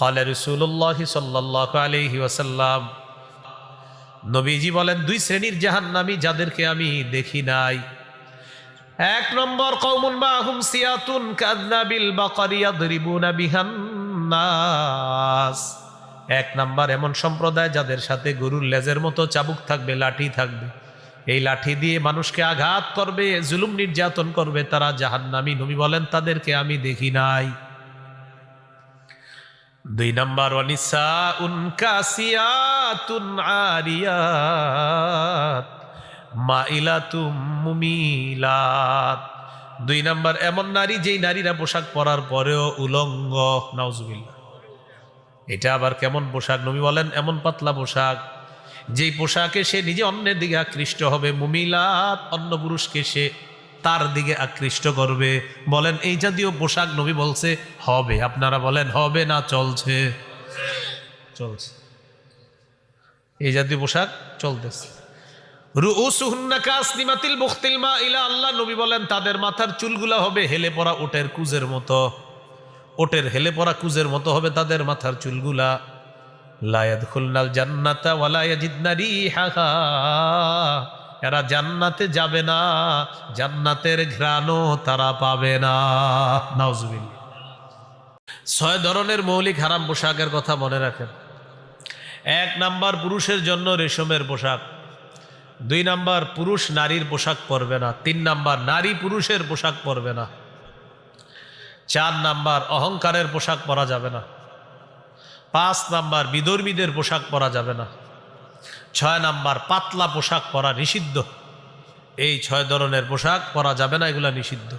কলে রসুল্লাহ সাল্লাহ আলহি ওসাল্লাম নবীজি বলেন, দুই শ্রেণির জাহান্নামি যাদেরকে আমি দেখি নাই। এক নম্বর কৌমুন বাহুম সিয়াতুন কাদনাবিল বাকারিয়া দরিবুনা বিহান এক নাম্বার এমন সম্প্রদায় যাদের সাথে গরুর লেজের মতো চাবুক থাকবে, লাঠি থাকবে। এই লাঠি দিয়ে মানুষকে আঘাত করবে, জুলুম নির্যাতন করবে, তারা জাহান্নামি। নবী বলেন, তাদেরকে আমি দেখি নাই। দুই নম্বর অনিসা উন কাসিয়াতুন আরিয়াত, মাইলাতুম দুই নম্বর, এমন নারী যেই নারীরা পোশাক পরার পরেও উলঙ্গ। নাউজুবিল্লাহ। এটা আবার কেমন পোশাক? নবী বলেন, এমন পাতলা পোশাক, যেই পোশাকে সে নিজে অন্যের দিকে আকৃষ্ট হবে। মুমিলাত, অন্য পুরুষকে সে তার দিকে আকৃষ্ট করবে। বলেন, এই জাতীয় পোশাক নবী বলছে, হবে। আপনারা বলেন, হবে না, চলছে। চলছে। এই জাতীয় পোশাক চলতেছে। আল্লাহ। নবী বলেন, তাদের মাথার চুলগুলা হবে হেলে ওটের মতো। ওটের হেলে কুজের মতো হবে তাদের মাথার চুলগুলা। লায়াদ জান্নাতা ওয়ালা ইয়াজিদনা রিহাহা। এরা জান্নাতে যাবে না, জান্নাতের ঘ্রাণও তারা পাবে না। নাউজুবিল্লাহ। ছয় ধরনের মৌলিক হারাম পোশাকের কথা মনে রাখেন। এক নাম্বার পুরুষের জন্য রেশমের পোশাক। দুই নাম্বার পুরুষ নারীর পোশাক পরবে না। তিন নাম্বার নারী পুরুষের পোশাক পরবে না। চার নাম্বার অহংকারের পোশাক পরা যাবে না। পাঁচ নাম্বার বিধর্মীদের পোশাক পরা যাবে না। ছয় নাম্বার, পাতলা পোশাক পরা নিষিদ্ধ। এই ছয় ধরনের পোশাক পরা যাবে না, এগুলা নিষিদ্ধ।